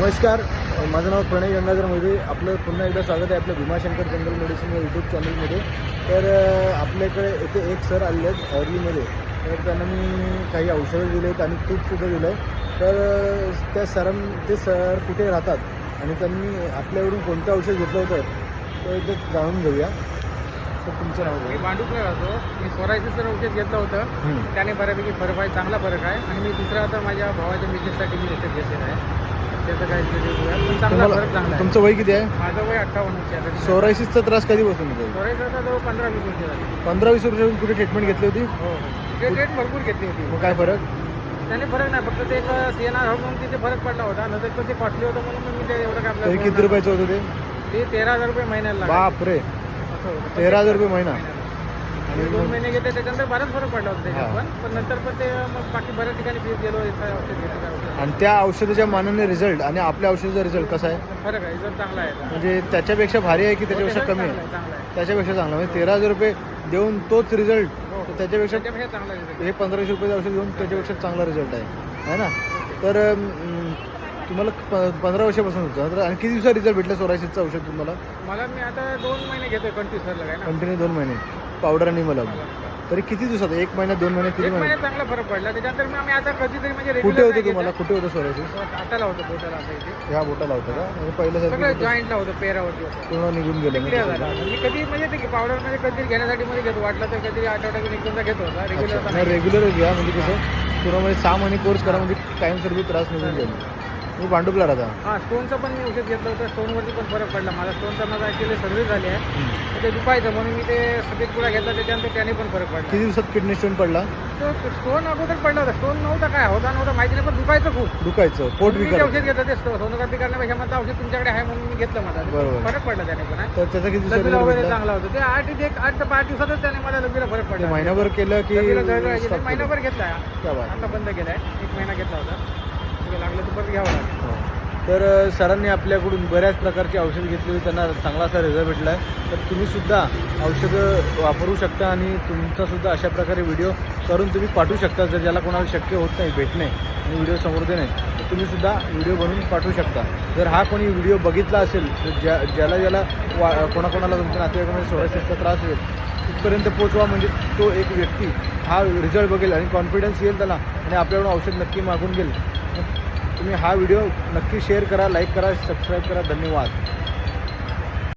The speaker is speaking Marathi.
नमस्कार. माझं नाव प्रणय गंगाधर मोदी आपलं पुन्हा एकदा स्वागत आहे आपल्या भीमाशंकर जनरल मेडिसिन या यूट्यूब चॅनलमध्ये तर आपल्याकडे येथे एक सर आले आहेत अर्लीमध्ये तर त्यांना मी काही औषधं दिले आहेत आणि तूपसुद्धा दिलं आहे तर त्या सरां ते सर कुठे राहतात आणि त्यांनी आपल्याकडून कोणतं औषध घेतलं होतं तर इथे जाणून घेऊया. तर तुमचं नाव मी. भांडूपला राहतो. मी स्वरायचं औषध घेतलं होतं. त्याने बऱ्यापैकी फरक आहे चांगला फरक आहे. आणि मी दुसरा आता माझ्या भावाच्या मिसेससाठी मी औषध घेतलेलं आहे. त्याचं काय पण चांगला फरक चांगला तुम्हाला आहे तुमचं वय किती आहे? माझं वय अठ्ठावन्न आहे. आता. सोरायसिसचा त्रास कधीपासून होतो स्वरायचं आता जवळ पंधरा वीस वर्ष झाली. पंधरा वीस वर्षापासून कुठे ट्रीटमेंट घेतली होती? हो हो. भरपूर घेतली होती. मग काय फरक? त्याने फरक नाही फक्त ते एक सीएनआर हो म्हणून तिथे फरक पडला होता. नंतर तो ते कॉस्टली होतं म्हणून मग मी ते एवढं काय तरी किती रुपयाचं होतं ते? ते तेरा हजार रुपये महिन्याला लागले. बाप रे असं होतं. तेरा हजार रुपये महिना. आणि दोन महिने घेतले त्याच्यानंतर बराच फरक पडला होता त्याच्यात हा. पण. पण नंतर पण ते मग बाकी बऱ्याच ठिकाणी फीस गेलो औषध घेतलं. औषध आणि त्या औषधाच्या मानाने रिझल्ट आणि आपल्या औषधाचा रिझल्ट कसा आहे? फरक आहे जर चांगला आहे. म्हणजे त्याच्यापेक्षा भारी आहे की त्याच्यापेक्षा कमी आहे? आहे चांगला आहे. त्याच्यापेक्षा चांगला म्हणजे तेरा हजार रुपये देऊन तोच रिझल्ट हो. तर त्याच्यापेक्षा त्याच्यापेक्षा चांगला आहे हे पंधराशे रुपयाचं औषध घेऊन त्याच्यापेक्षा चांगला रिझल्ट आहे. है ना? तर अं, तुम्हाला प- पंधरा वर्षापासून होतं. तर आणखी दिवसात रिझल्ट भेटला सोरायसिसचं औषध तुम्हाला? मला मी आता दोन महिने घेतोय कंटिन्यू सरला काय ना? कंटिन्यू दोन महिने. पावडर आणि मला तरी किती दिवसात? एक महिना दोन महिने किती एक महिने महिन्यात चांगला फरक पडला. त्याच्यानंतर मग आम्ही आता कधीतरी म्हणजे कुठे होतं नाही तुम्हाला. कुठे होतं सोरायसिस हाताला होतं बोटाला असं इथे. ह्या बोटाला होतं का? म्हणजे पहिलं सगळं जॉईंटला होतं पेरावरती होतं. पूर्ण निघून गेलं क्लिअर झालं. आता. मी कधी म्हणजे ते पावडरमध्ये कधी घेण्यासाठी मध्ये घेतो वाटलं तर कधी आठवड्यातून एक दोनदा घेतो. होता रेग्युलर रेग्युलर घ्या म्हणजे कसं? पूर्ण म्हणजे सहा महिने कोर्स करा म्हणजे कायमस्वरूपी त्रास निघून जाईल. मी भांडुपला राहता. हा स्टोनचं पण मी औषध घेतलं होतं स्टोनवरती पण फरक पडला माझा स्टोनचा माझा ॲक्च्युली सर्व्हिस झाली आहे. तर ते दुखायचं म्हणून मी ते सफेद पुडा घेतला त्याच्यानंतर त्याने पण फरक किती पडला दिवसात किडनी स्टोन पडला? तो स्टोन अगोदर पडला होता. स्टोन नव्हता काय होता नव्हता माहिती नाही पण दुखायचं खूप. दुखायचं पोट मी ते विकार औषध घेतलं ते सोनोग्राफी करण्यापेक्षा माझं औषध तुमच्याकडे आहे म्हणून मी घेतलं बरोबर. फरक पडला त्याने पण तर त्याचा किती दिवसात लघवीला result वगैरे भेटला? चांगला होता. ते आठ एक आठ ते पाच दिवसातच त्याने मला लघवीला फरक ते पडला महिनाभर केलं की लघवीला जळजळ यायची. stop ते महिनाभर घेतला. क्या बात. आता बंद केलाय. एक महिना घेतला होता. लागलं तर परत घ्यावं लागेल. हो. तर सरांनी आपल्याकडून बऱ्याच प्रकारची औषधं घेतली होती. त्यांना चांगला असा रिझल्ट भेटला आहे तर तुम्हीसुद्धा औषधं वापरू शकता आणि तुमचासुद्धा अशा प्रकारे व्हिडिओ करून तुम्ही पाठवू शकता जर ज्याला कोणाला शक्य होत नाही भेटणे आणि व्हिडिओ समोर देणे तर तुम्हीसुद्धा व्हिडिओ बनवून पाठवू शकता. जर हा कोणी व्हिडिओ बघितला असेल तर ज्या ज्याला ज्याला वा कोणाकोणाला तुमच्या नातेवाईकामध्ये सोळाशेचा त्रास होईल तिथपर्यंत पोचवा म्हणजे तो एक व्यक्ती हा रिझल्ट बघेल आणि कॉन्फिडन्स येईल त्याला आणि आपल्याकडून औषध नक्की मागून घेईल. तुम्ही हा व्हिडिओ नक्की शेअर करा लाईक करा सबस्क्राईब करा. धन्यवाद.